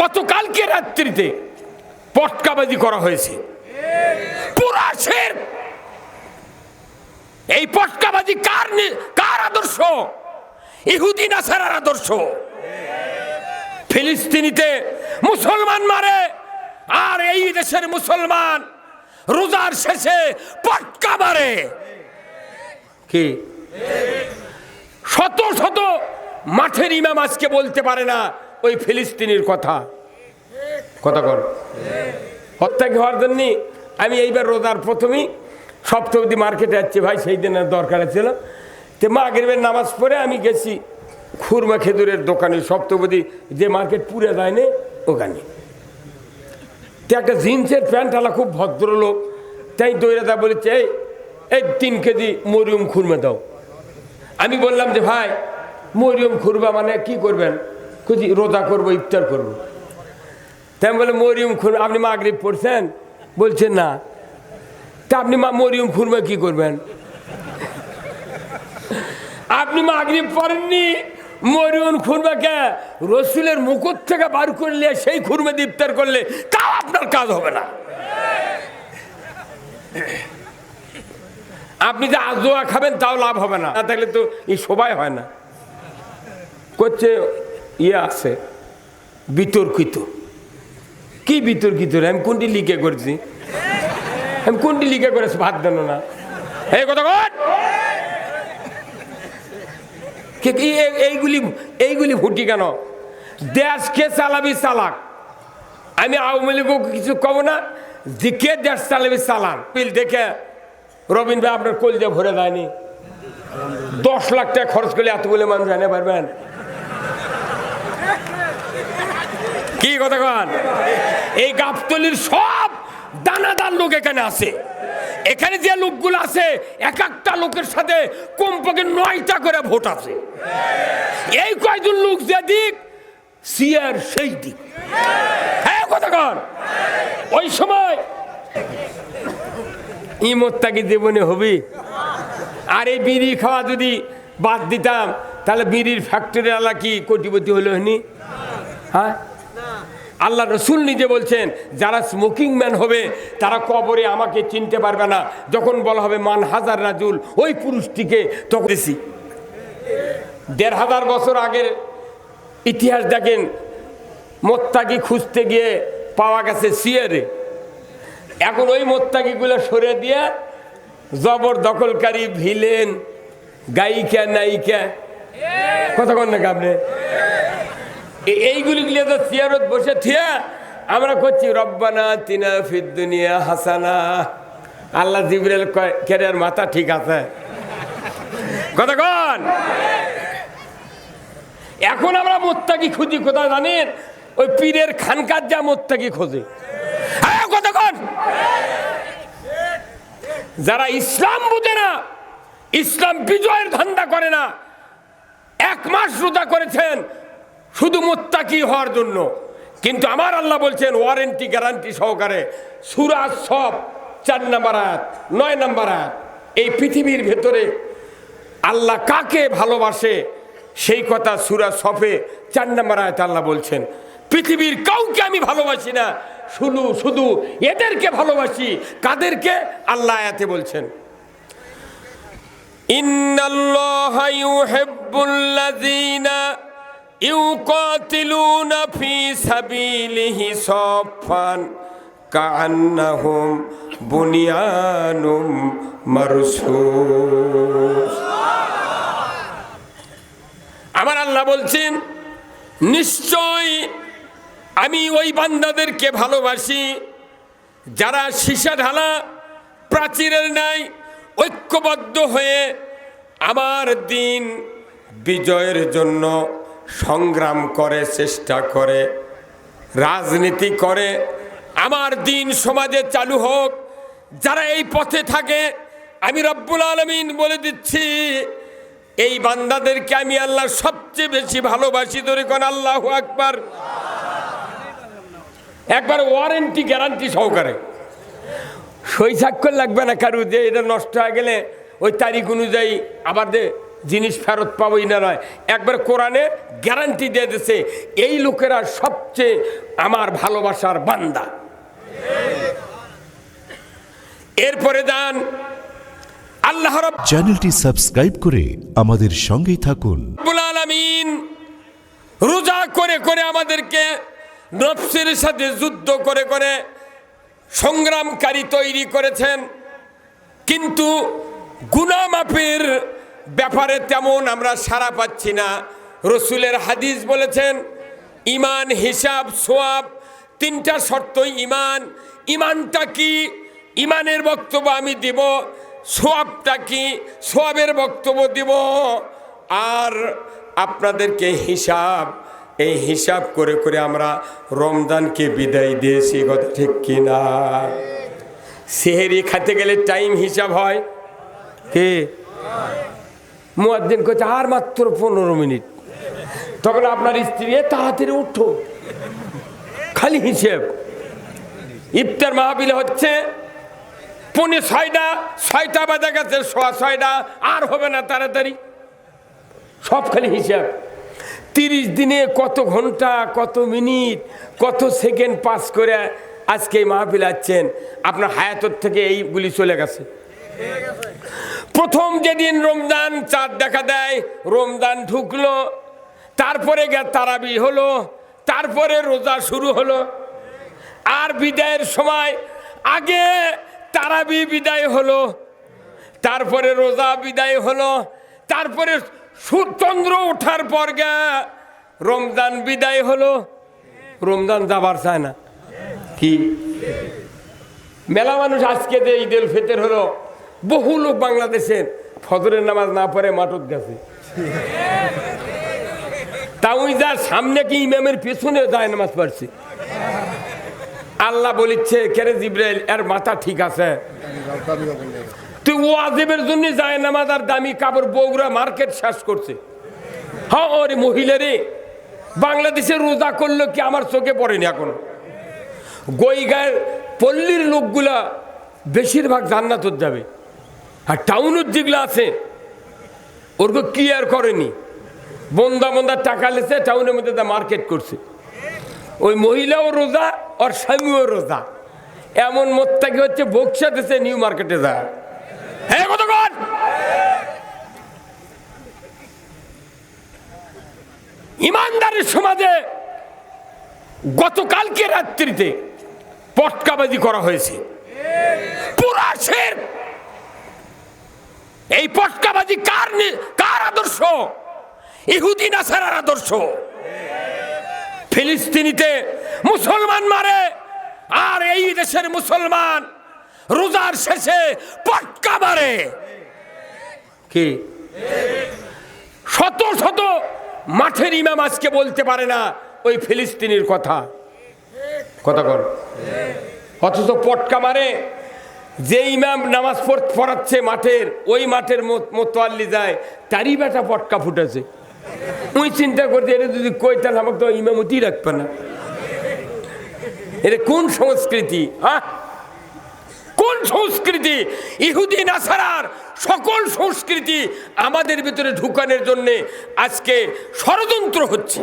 গতকালকে রাত্রিতে পটকাবাজি করা হয়েছে। এই পটকাবাজি কার কার আদর্শ? ইহুদি নাসারার আদর্শ? ফিলিস্তিনিতে মুসলমান মারে, আর এই দেশের মুসলমান রোজার শেষে পটকা মারে। কি? শত শত মাঠের ইমাম আজকে বলতে পারে না ওই ফিলিস্তিনির কথা। কথা কর। হত্যাকে হওয়ার জন্য? আমি এইবার রোজার প্রথমেই সপ্তাহদি মার্কেটে যাচ্ছি ভাই, সেই দিনের দরকার ছিল। তো মাগরিবের নামাজ পড়ে আমি গেছি খুরমা খেজুরের দোকানে সপ্তাহবদি যে মার্কেট পুরে যায়নি ওখানে। তো একটা জিন্সের প্যান্টওয়ালা খুব ভদ্রলোক, তাই দৈরা দা বলেছে, এই এই তিন কেজি মরিয়ম খুরমা দাও। আমি বললাম যে, ভাই, মরিয়ম খুরবা মানে কি করবেন? কুজি রোজা করব, ইফতার করব। তাই বলে মরিয়ম খুন, আপনি মাগরিব পড়ছেন? বলছেন না। তা আপনি মা, মরিয়ম খুরমা কি করবেন? আপনি মাগরিব পড়েননি? মরিয়ম খুরমাকে রসুলের মুকুট থেকে বার করলে সেই খুরমা ইফতার করলে তাও আপনার কাজ হবে না। আপনি যে আজোয়া খাবেন তাও লাভ হবে না। তাহলে তো এই সবাই হয় না। করছে ইয়ে আছে, বিতর্কিত। কি বিতর্কিত রে? আমি কোনটি লিখে করছি? আমি কোনটি লিখে করেছি? ভাত দেন না। এই কথা এইগুলি এইগুলি ফুটি কেন? দেশকে চালাবি চালাক? আমি আওয়ামী লীগও কিছু কব না? যে কে দেশ চালাবি চালান বিল দেখে রবীন্দ্র আপনার কলজা ভরে দেয়নি। দশ লাখ টাকা খরচ করলে এত বলে মানুষ এনে পারবেন? কি কথা কন? এই গাবতলির সব দানাদার লোক এখানে আছে। এখানে যে লোকগুলো আছে, এক একটা লোকের সাথে কমপক্ষে নয়টা করে ভোট আছে। এই কয়জন লোক যে দিক সিয়ার সেই দিক। হ্যাঁ কথা কন। ওই সময় ইমত্তাকি জীবনে হবি। আর এই বিড়ি খাওয়া যদি বাদ দিতাম, তাহলে বিড়ির ফ্যাক্টরি আলা কি কোটিপতি হলো হ্যাঁ? আল্লাহ রসুল নিজে বলছেন, যারা স্মোকিং ম্যান হবে, তারা কবরে আমাকে চিনতে পারবে না। যখন বলা হবে, মান হাজার রাজুল, ওই পুরুষটিকে তখন দেড় হাজার বছর আগের ইতিহাস দেখেন, মোত্তাকি খুঁজতে গিয়ে পাওয়া গেছে সিয়ারে এখন ওই মোত্তাকিগুলো সরে দিয়ে জবর দখলকারী ভিলেন, গায়িকা, নায়িকা। কথা কন না আপনি? এ- এইগুলি গুলি তো চেয়ারত বসে থিয়া আমরা করছি, রব্বানা তিনা ফিদ্দুনিয়া হাসানা। আল্লাহ জিবরেল কেরিয়ার মাথা ঠিক আছে? কন। এখন আমরা মোত্তাকি খুঁজি, কোথায় জানেন? ওই পীরের খানকার যা মোত্তাকি খোঁজে। হ্যাঁ কথা যারা ইসলাম বুঝে না, ইসলাম বিজয়ের ধান্দা করে না, এক মাস রোজা করেছেন শুধু মোত্তাকি হওয়ার জন্য। কিন্তু আমার আল্লাহ বলছেন ওয়ারেন্টি গ্যারান্টি সহকারে সুরা সব চার নাম্বার আয়াত, নয় নাম্বার আয়াত, এই পৃথিবীর ভেতরে আল্লাহ কাকে ভালোবাসে, সেই কথা সুরা সফে চার নাম্বার আয়াত আল্লাহ বলছেন, পৃথিবীর কাউকে আমি ভালোবাসি না, শুধু শুধু এদেরকে ভালোবাসি, কাদেরকে? আল্লাহ আয়াতে বলছেন, ইন্নাল্লাহ ইউহিব্বুল্লাযীনা সাবিলিহি কান্নাহুম বুনিয়ানুম আমার আল্লাহ বলছেন, নিশ্চয় আমি ওই বান্দাদেরকে ভালোবাসি যারা সীসা ঢালা প্রাচীরের নাই ঐক্যবদ্ধ হয়ে আমার দিন বিজয়ের জন্য সংগ্রাম করে, চেষ্টা করে, রাজনীতি করে। আমার দিন সমাজে চালু হোক, যারা এই পথে থাকে, আমি রব্বুল আলমিন বলে দিচ্ছি, এই বান্দাদেরকে আমি আল্লাহ সবচেয়ে বেশি ভালোবাসি। ধরে কোন আল্লাহ আকবার। একবার ওয়ারেন্টি গ্যারান্টি সহকারে। সই স্বাক্ষর লাগবে না কারু যে এটা নষ্ট হয়ে গেলে ওই তারিখ অনুযায়ী আবার দে জিনিস ফেরত পাবোই না নয়। একবার কোরআনে গ্যারান্টি দিয়ে দিছে এই লোকেরা সবচেয়ে আমার ভালোবাসার বান্দা। এরপরে যান আল্লাহ চ্যানেলটি সাবস্ক্রাইব করে আমাদের সঙ্গেই থাকুন। আলামিন রোজা করে করে আমাদেরকে নফসের সাথে যুদ্ধ করে করে সংগ্রামকারী তৈরি করেছেন। কিন্তু গুনামাপের ব্যাপারে তেমন আমরা সাড়া পাচ্ছি না। রসুলের হাদিস বলেছেন, ইমান, হিসাব, সোয়াব, তিনটা শর্তই ইমান। ইমানটা কি? ইমানের বক্তব্য আমি দিব, সোয়াবটা কি? সোয়াবের বক্তব্য দিব। আর আপনাদেরকে হিসাব, এই হিসাব করে করে আমরা রমজানকে বিদায় দিয়েছি, কথা ঠিক কিনা? সেহেরি খাতে গেলে টাইম হিসাব হয়? কে? মুয়াদ্দিন করছে আর মাত্র পনেরো মিনিট। তখন আপনার স্ত্রী "এ, তাড়াতাড়ি উঠো। খালি হিসেব। ইফতার মাহবিল হচ্ছে পনে ছয়টা ছয়টা বাজে গেছে সোয়া ছয়টা আর হবে না তাড়াতাড়ি। সব খালি হিসাব। তিরিশ দিনে কত ঘণ্টা কত মিনিট কত সেকেন্ড পাস করে আজকে এই মাহফিল আছেন আপনার হায়াতর থেকে এইগুলি চলে গেছে। প্রথম যেদিন রমজান চাঁদ দেখা দেয়, রমজান ঢুকলো, তারপরে গে তারাবি হলো, তারপরে রোজা শুরু হলো। আর বিদায়ের সময় আগে তারাবি বিদায় হলো, তারপরে রোজা বিদায় হলো, তারপরে সূর্য- ওঠার পর গে রমজান বিদায় হলো। রমজান যাবার চায় না। কি? মেলা মানুষ আজকে যে ঈদের ফেতের হলো বহু লোক বাংলাদেশের ফজরের নামাজ না পড়ে মাঠত গেছে। তা ওই যার সামনে কি ইমামের পেছনে যায় নামাজ পড়ছে। আল্লাহ বলিচ্ছে, কেরে জিব্রাইল, এর মাথা ঠিক আছে? তুই ও ওয়াজিবের জন্য যায় নামাজ আর দামি কাপড় বগুড়া মার্কেট শেষ করছে। হ্যাঁ ওরে মহিলা রে, বাংলাদেশে রোজা করল কি আমার চোখে পড়েনি এখন? গইগার পল্লীর লোকগুলা বেশিরভাগ জান্নাতত যাবে। আর টাউনের যেগুলো আছে ওরকে ক্লিয়ার করেনি। বন্দা বন্দা টাকা লেছে, টাউনের মধ্যে তা মার্কেট করছে। ওই মহিলাও রোজা আর স্বামীও রোজা। এমন মোত্তাকি হচ্ছে বক্সা দেশে নিউ মার্কেটে যায় হ্যাঁ ইমানদারের সমাজে গতকালকে রাত্রিতে পটকাবাজি করা হয়েছে। পুরা শের এই পটকাবাজি কার কার আদর্শ? ইহুদি নাসারার আদর্শ? ফিলিস্তিনিতে মুসলমান মারে, আর এই দেশের মুসলমান রোজার শেষে পটকা মারে। কি? শত শত মাঠের ইমাম আজকে বলতে পারে না ওই ফিলিস্তিনির কথা। কথা কর। অথচ পটকা মারে। যে ইমাম নামাজ পড়- পড়াচ্ছে মাঠের, ওই মাঠের মত- মোতোয়াল্লি যায়, তারই বেটা পটকা ফুটেছে। ওই চিন্তা করতে এটা যদি কই তাহলে আমাকে তো ইমামতি রাখবে না। এটা কোন সংস্কৃতি হ্যাঁ কোন সংস্কৃতি? ইহুদি, নাসারার সকল সংস্কৃতি আমাদের ভিতরে ঢুকানোর জন্যে আজকে ষড়যন্ত্র হচ্ছে।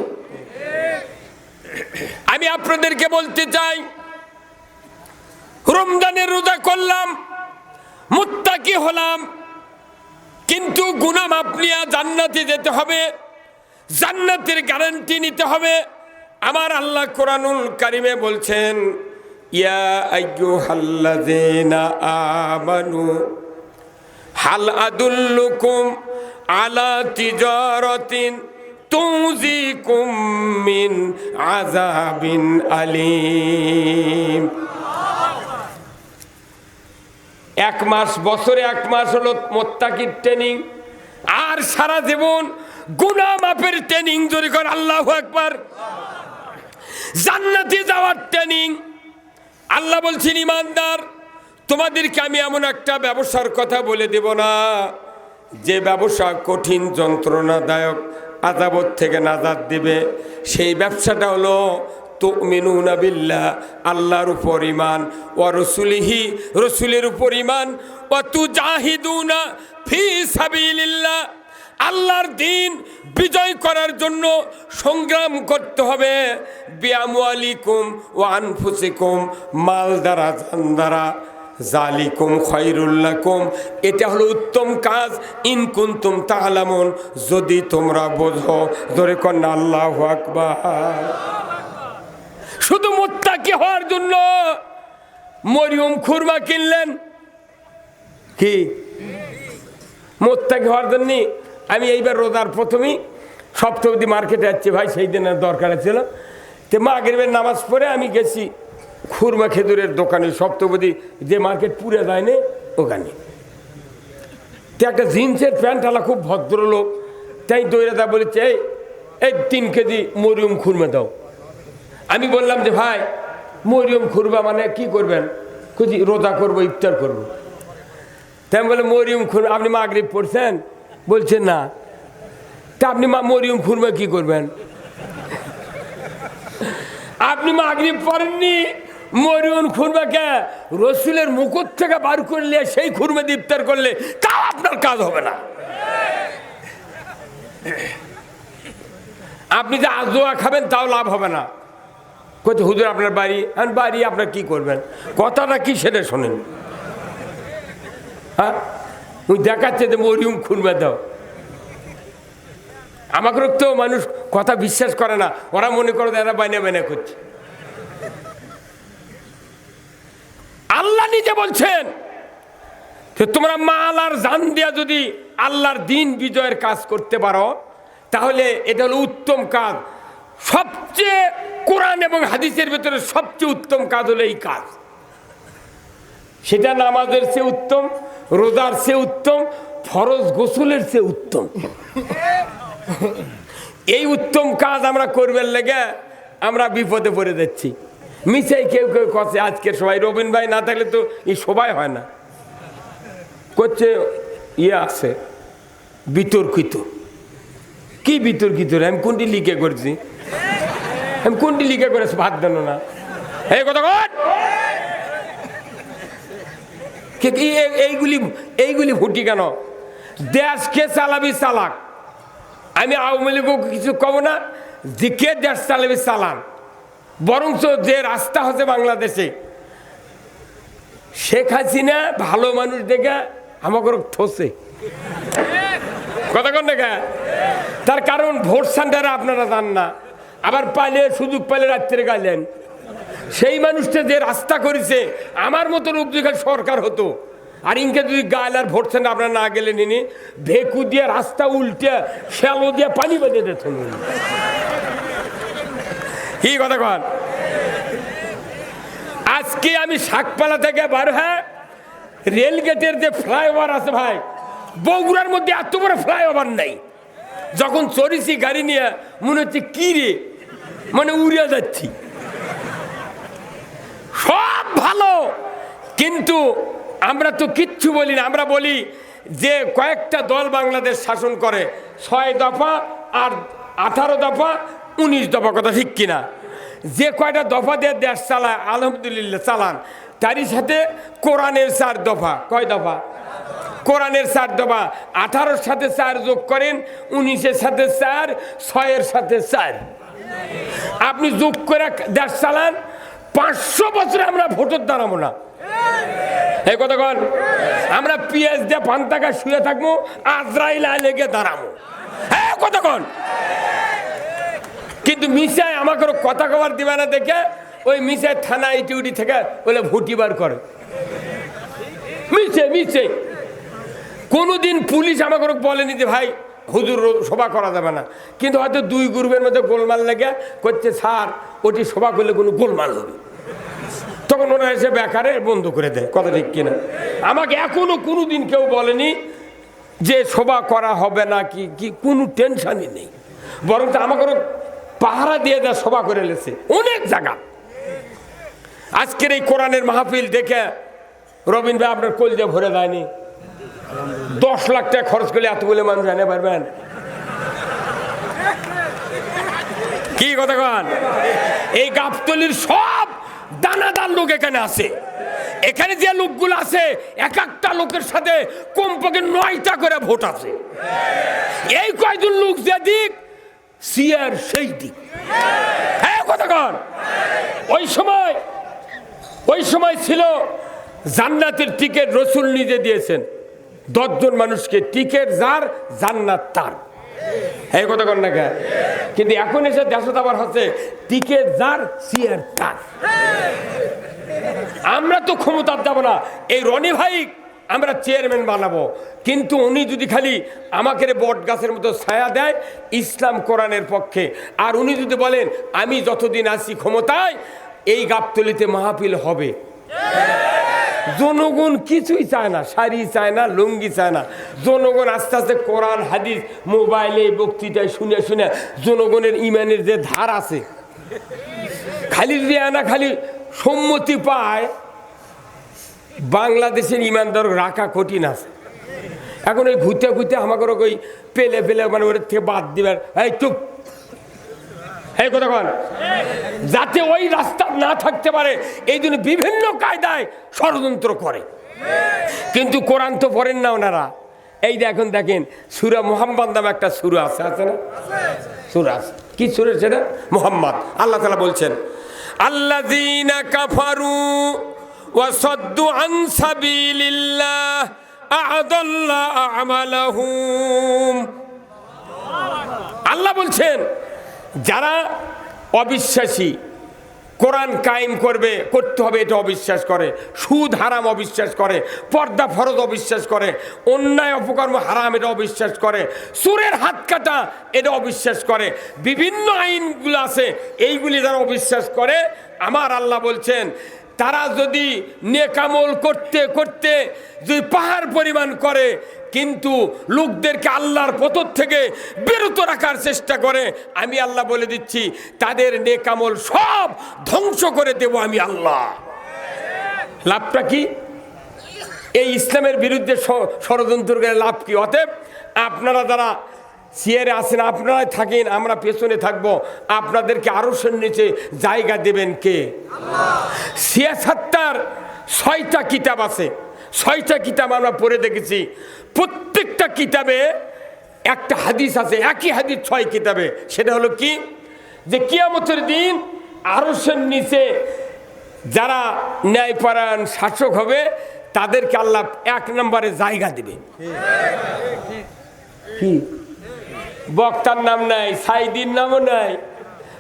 আমি আপনাদেরকে বলতে চাই রমজানের রোজা করলাম, মুত্তাকি হলাম, কিন্তু গুনাম আপনিয়া জান্নাতে যেতে হবে, জান্নাতের গ্যারান্টি নিতে হবে। আমার আল্লাহ কোরআনুল কারিমে বলছেন, ইয়া আমানু মিন আলীম। এক মাস, বছরে এক মাস হলো মোত্তাকির ট্রেনিং আর সারা জীবন গুনা মাপের ট্রেনিং জোরে কর আল্লাহ একবার জান্নাতে যাওয়ার ট্রেনিং আল্লাহ বলছেন, ইমানদার, তোমাদেরকে আমি এমন একটা ব্যবসার কথা বলে দেব না। যে ব্যবসা কঠিন, যন্ত্রণাদায়ক আদাবত থেকে নাজাদ দেবে। সেই ব্যবসাটা হলো আল্লাহর রসুলের ফি সাবিলিল্লাহ। আল্লাহর দিন বিজয় করার জন্য সংগ্রাম করতে হবে। বিয়ামুয়ালিকুম ও আনফুসিকুম, মাল দ্বারা, জান দ্বারা। জালিকুম এটা হলো উত্তম কাজ। ইনকুন্তুম তাহলামুন যদি তোমরা বোঝো। ধরে কন্যা, আল্লাহ আকবার। শুধু মোত্তাকি হওয়ার জন্য মরিয়ম খুরমা কিনলেন। কি? মোত্তাকি হওয়ার জন্য আমি এইবার রোজার প্রথমেই সপ্তাহবধি মার্কেটে যাচ্ছি ভাই, সেই দিনের দরকার ছিল। তো মাগের নামাজ পড়ে আমি গেছি খুরমা খেজুরের দোকানে সপ্তাহবধি যে মার্কেট পুরে যায়নি ওখানে। তো একটা জিন্সের প্যান্টওয়ালা খুব ভদ্রলোক, তাই দৈরা দা বলেছে এই তিন কেজি মরিয়ম খুরমা দাও। আমি বললাম যে, ভাই, মরিয়ম খুরবা মানে কি করবেন? খুঁজি, রোজা করব, ইফতার করব। আমি বলে মরিয়ম খুর আপনি মাগরিব পড়ছেন? বলছেন না। তা আপনি মা, মরিয়ম খুরমা কি করবেন? আপনি মাগরিব পড়েননি? মরিয়ম খুরমাকে রসুলের মুকুট থেকে বার করলে সেই খুরমা ইফতার করলে তাও আপনার কাজ হবে না। আপনি যে আজোয়া খাবেন তাও লাভ হবে না। কোথায় হুজুর, আপনার বাড়ি? আর, বাড়ি আপনার কি করবেন? কথাটা কি সেটা শোনেন। হ্যাঁ? ওই দেখাচ্ছে যে মরিয়ম খুনবে, দাও। আমাকে তো মানুষ কথা বিশ্বাস করে না। ওরা মনে করে এরা বাইনা বাইনা করছে। আল্লাহ নিজে বলছেন যে, তোমরা মাল আর জান দিয়া যদি আল্লাহর দিন বিজয়ের কাজ করতে পারো, তাহলে এটা হলো উত্তম কাজ। সবচেয়ে কোরআন এবং হাদিসের ভেতরে সবচেয়ে উত্তম কাজ হলো এই কাজ। সেটা নামাজের চেয়ে উত্তম, রোজার চেয়ে উত্তম, ফরজ গোসলের চেয়ে উত্তম। এই উত্তম কাজ আমরা করবেন লেগে আমরা বিপদে পড়ে যাচ্ছি। মিশাই কেউ কেউ কছে আজকের সবাই রবিন ভাই না থাকলে তো এই সবাই হয় না। করছে ইয়ে আছে, বিতর্কিত। কি বিতর্কিত? আমি কোনটি লিখে করছি? আমি কোনটি লিখে করেছি ভাত দেন না। এই কথা এইগুলি এইগুলি ফুটি কেন? দেশকে চালাবি চালাক? আমি আওয়ামী লীগও কিছু কব না, যে কে দেশ চালাবি চালান বরঞ্চ যে রাস্তা হচ্ছে বাংলাদেশে, শেখ হাসিনা ভালো মানুষ দেখে আমাকে ঠোসে কথা কন দেখা তার কারণ ভোট সেন্টারে আপনারা যান না। আবার পাইলে সুযোগ পাইলে রাত্রে গাইলেন। সেই মানুষটা যে রাস্তা করেছে, আমার মতো যদি সরকার হতো, আর ইনকে যদি গাল আর ভোট সেন্টার আপনারা না গেলে নিনি ভেকু দিয়ে রাস্তা উল্টে শ্যালো দিয়ে পানি বেঁধে দিত কি কথা কন? আজকে আমি শাকপালা থেকে বার হ্যাঁ রেল গেটের যে ফ্লাইওভার আছে ভাই, বগুড়ার মধ্যে এত বড় ফ্লাইওভার নাই। যখন চড়িছি গাড়ি নিয়ে, মনে হচ্ছে, কী রে? মানে উড়িয়ে যাচ্ছি। সব ভালো, কিন্তু আমরা তো কিচ্ছু বলি না। আমরা বলি যে কয়েকটা দল বাংলাদেশ শাসন করে, ছয় দফা আর আঠারো দফা, উনিশ দফা, কথা ঠিক কিনা? যে কয়টা দফা দিয়ে দেশ চালায়, আলহামদুলিল্লাহ চালান। তারই সাথে কোরআনের চার দফা। কয় দফা? কোরআনের চার দফা। আঠারোর সাথে চার যোগ করেন, উনিশের সাথে চার, ছয়ের সাথে চার। আপনি যোগ করে দেশ চালান, পাঁচশো বছরে আমরা ভোটের দাঁড়াবো না। এই কথা কন। আমরা পিএস দিয়ে পান্তাকা শুয়ে থাকব, আজরাইল লেগে দাঁড়াবো। হ্যাঁ কথা কন। কিন্তু মিশাই আমাকে কথা কবার দিবে না দেখে, ওই মিশাই থানা ইটিউটি থেকে বলে ভুটিবার করে। মিশে মিশে কোনোদিন পুলিশ আমাকে বলেনি যে ভাই হুজুর সভা করা যাবে না। কিন্তু হয়তো দুই গ্রুপের মধ্যে গোলমাল লেগে করছে, স্যার, ওটি সভা করলে কোনো গোলমাল হবে। তখন ওরা এসে বেকারে বন্ধ করে দেয়, কথা ঠিক কিনা? আমাকে এখনও কোনো দিন কেউ বলেনি যে সভা করা হবে না কি কি কোনো টেনশানই নেই। বরং তো আমাকে পাহারা দিয়ে দেয়, সভা করে লেছে। অনেক জায়গা। আজকের এই কোরআনের মাহফিল দেখে রবীন্দ্র আপনার কলজে ভরে দেয়নি। দশ লাখ টাকা খরচ করলে এতগুলো মানুষ এনে পারবেন? কি কথা কন? এই গাবতলির সব দানাদার লোক এখানে আছে। এখানে যে লোকগুলো আছে, এক একটা লোকের সাথে কমপক্ষে নয়টা করে ভোট আছে। এই কয়জন লোক যে দিক, সিয়ার সেই দিক। হ্যাঁ কতক্ষণ ওই সময় ওই সময় ছিল জান্নাতের টিকিট রসুল নিজে দিয়েছেন। দশজন মানুষকে টিকিট যার, জান্নাত তার। এই কথা কর না? কিন্তু এখন এসে দেশত আবার হচ্ছে, টিকিট যার, সিয়ার তার। আমরা তো ক্ষমতার যাব না। এই রনি ভাই আমরা চেয়ারম্যান বানাবো। কিন্তু উনি যদি খালি আমাকে বট গাছের মতো ছায়া দেয়, ইসলাম কোরআনের পক্ষে। আর উনি যদি বলেন, আমি যতদিন আছি ক্ষমতায়, এই গাবতলিতে মাহফিল হবে। জনগণ কিছুই চায় না, শাড়ি চায় না, লুঙ্গি চায় না। জনগণ আস্তে আস্তে কোরআন, হাদিস, মোবাইলে, বক্তৃতায় শুনে শুনে জনগণের ইমানের যে ধার আছে, খালি যদি না, খালি সম্মতি পায়, বাংলাদেশের ইমানদার রাখা কঠিন আছে। এখন ওই ঘুরতে ঘুরতে আমাকে ওই পেলে পেলে মানে ওর থেকে বাদ দিবার, এই চুপ। এই কথা কন। যাতে ওই রাস্তা না থাকতে পারে, এই জন্য বিভিন্ন কায়দায় ষড়যন্ত্র করে। কিন্তু কোরআন তো পড়েন না ওনারা। এই দেখুন দেখেন, সুরা মোহাম্মদ নামে একটা সুরা আছে আছে না? সুরা আছে। কি সুরা সেটা? মোহাম্মদ। আল্লাহ তালা বলছেন, আল্লাযীনা কাফারু ওয়া সাদ্দু আন সাবিলিল্লাহ আমালাহুম। আল্লাহ বলছেন যারা অবিশ্বাসী, কোরআন কায়েম করবে, করতে হবে এটা অবিশ্বাস করে। সুদ হারাম অবিশ্বাস করে, পর্দা ফরজ অবিশ্বাস করে, অন্যায় অপকর্ম হারাম এটা অবিশ্বাস করে, সুরের হাত কাটা এটা অবিশ্বাস করে। বিভিন্ন আইনগুলো আছে, এইগুলি যারা অবিশ্বাস করে, আমার আল্লাহ বলছেন, তারা যদি নেকামল করতে করতে যদি পাহাড় পরিমাণ করে কিন্তু লোকদেরকে আল্লাহর পথর থেকে বিরত রাখার চেষ্টা করে, আমি আল্লাহ বলে দিচ্ছি, তাদের নেকামল সব ধ্বংস করে দেব আমি আল্লাহ। লাভটা কি? এই ইসলামের বিরুদ্ধে ষড়যন্ত্র করে লাভ কি? অতএব আপনারা যারা চেয়ারে আসেন আপনারাই থাকেন, আমরা পেছনে থাকব। আপনাদেরকে আরও নিচে জায়গা দেবেন কে? সিয়াসাত্তার ছয়টা কিতাব আছে। ছয়টা কিতাব আমরা পড়ে দেখেছি। প্রত্যেকটা কিতাবে একটা হাদিস আছে একই হাদিস ছয় কিতাবে। সেটা হলো কি? যে কিয়ামতের দিন আরসের নিচে যারা ন্যায়পরায়ণ শাসক হবে তাদেরকে আল্লাহ এক নম্বরে জায়গা দেবে। কি বক্তার নাম নাই সাইদির নামও নাই।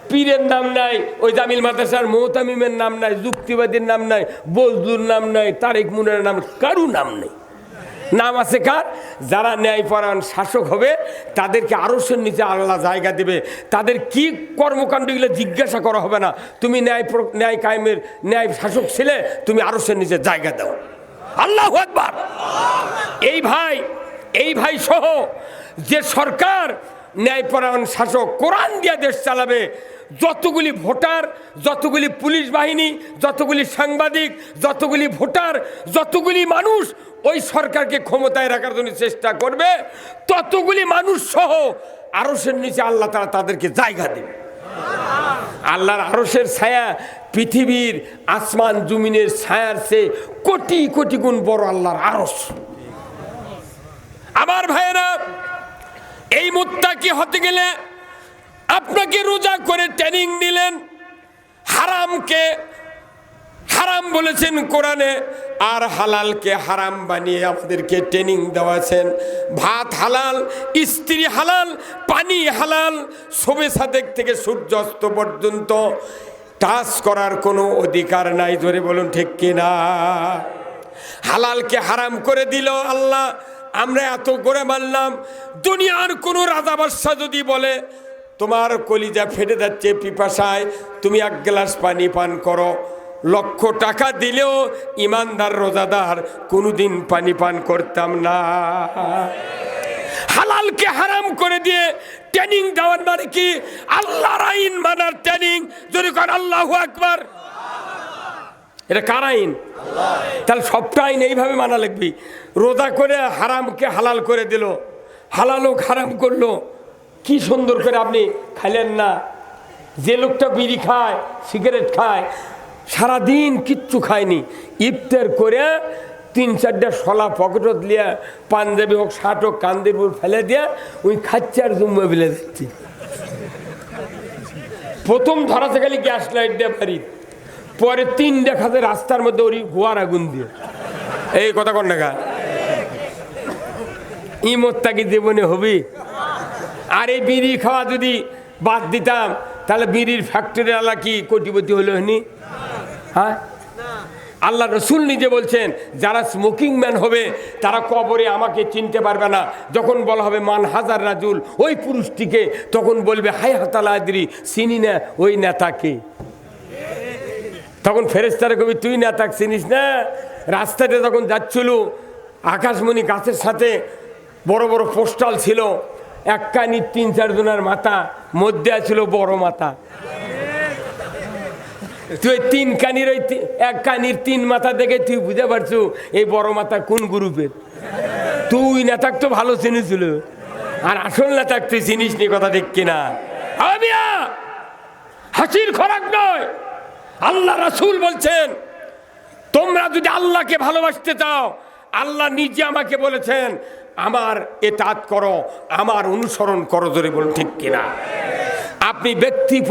পীরের নাম নাই, ওই জামিল মাদ্রাসার মোহতামিমের নাম নাই, যুক্তিবাদীর নাম নাই, বজলুর নাম নাই, তারেক মুনের নাম কারু নাম নেই। নাম আছে কার? যারা ন্যায়পরায়ণ শাসক হবে, তাদেরকে আরসের নিচে আল্লাহ জায়গা দেবে। তাদের কি কর্মকাণ্ডগুলো জিজ্ঞাসা করা হবে না? তুমি ন্যায় ন্যায় কায়েমের ন্যায় শাসক ছিলে, তুমি আরসের নিচে জায়গা দাও। আল্লাহ একবার এই ভাই এই ভাই সহ যে সরকার ন্যায়পরায়ণ শাসক কোরআন দিয়ে দেশ চালাবে। যতগুলি ভোটার, যতগুলি পুলিশ বাহিনী, যতগুলি সাংবাদিক, যতগুলি ভোটার, যতগুলি মানুষ ওই সরকারকে ক্ষমতায় রাখার জন্য চেষ্টা করবে, ততগুলি মানুষ সহ আরসের নিচে আল্লাহ তারা তাদেরকে জায়গা দেবে। আল্লাহর আরসের ছায়া পৃথিবীর আসমান জমিনের ছায়ার চেয়ে কোটি কোটি গুণ বড় আল্লাহর আরস আমার ভাইয়েরা এই মুত্তাকি হতে গেলে আপনাকে রোজা করে ট্রেনিং নিলেন, হারামকে, হারাম বলেছেন কোরআনে, আর হালালকে হারাম বানিয়ে আমাদেরকে ট্রেনিং দেওয়াছেন। ভাত হালাল, স্ত্রী হালাল, পানি হালাল শোবে সাদেক থেকে সূর্যাস্ত পর্যন্ত টাচ করার কোনো অধিকার নাই ধরে বলুন ঠিক কিনা? হালালকে হারাম করে দিল আল্লাহ আমরা এত করে মানলাম দুনিয়ার কোনো রাজা বাদশাহ যদি বলে, তোমার কলিজা ফেটে যাচ্ছে পিপাসায়, তুমি এক গ্লাস পানি পান করো। লক্ষ টাকা দিলেও ইমানদার রোজাদার কোনোদিন পানি পান করতাম না। হালালকে হারাম করে দিয়ে ট্রেনিং দেওয়ার মানে কি? আল্লাহর আইন মানার ট্রেনিং। যদি কর আল্লাহ আকবার। এটা কার আইন? তাহলে সবটা আইন এইভাবে মানা লিখবি রোজা করে হারামকে হালাল করে দিল। হালালও হারাম করল। কি সুন্দর করে আপনি খাইলেন না। যে লোকটা বিড়ি খায়, সিগারেট খায়, সারাদিন কিচ্ছু খায়নি। ইফতার করে তিন চারটা শলা পকেটত লিয়া, পাঞ্জাবি হোক শার্ট হোক কান্দের উপর ফেলে দিয়ে ওই খাচ্ছে আর জুম্মা বিলে দিচ্ছি। প্রথম ধরাতে গেলে গ্যাস লাইট দিয়ে বাড়ি পরে তিন দেখাতে রাস্তার মধ্যে ওরই গোয়ার আগুন দিয়ে। এই কথা কন টাকা ইমতটা কি জীবনে হবি। আর এই বিড়ি খাওয়া যদি বাদ দিতাম, তাহলে বিড়ির ফ্যাক্টরি আলা কি কোটিপতি হলো হনি হ্যাঁ? আল্লাহ রসুল নিজে বলছেন, যারা স্মোকিং ম্যান হবে, তারা কবরে আমাকে চিনতে পারবে না। যখন বলা হবে, মান হাজার রাজুল ওই পুরুষটিকে তখন বলবে হাই হাতালা আদরি, চিনি না ওই নেতাকে। তখন ফেরেস্তারা কবি, তুই নেতাক চিনিস না? রাস্তাতে তখন যাচ্ছিল, আকাশমণি গাছের সাথে বড় বড় পোস্টাল ছিল, এক কানির তিন চারজনের মাথা, মধ্যে ছিল বড় মাথা। তুই তিন কানির ওই এক কানির তিন মাথা দেখে তুই বুঝতে পারছু, এই বড় মাথা কোন গ্রুপের? তুই নেতাক তো ভালো চিনিছিল। আর আসল নেতাক তুই চিনিস নি কথা ঠিক কিনা? হাসির খরাক নয়! আল্লাহ রাসুল বলছেন, তোমরা যদি আল্লাহকে ভালোবাসতে চাও, আল্লাহ নিজে আমাকে বলেছেন, আমার এটাত করো, আমার অনুসরণ করো ধরে বলুন ঠিক কিনা? আপনি ব্যক্তি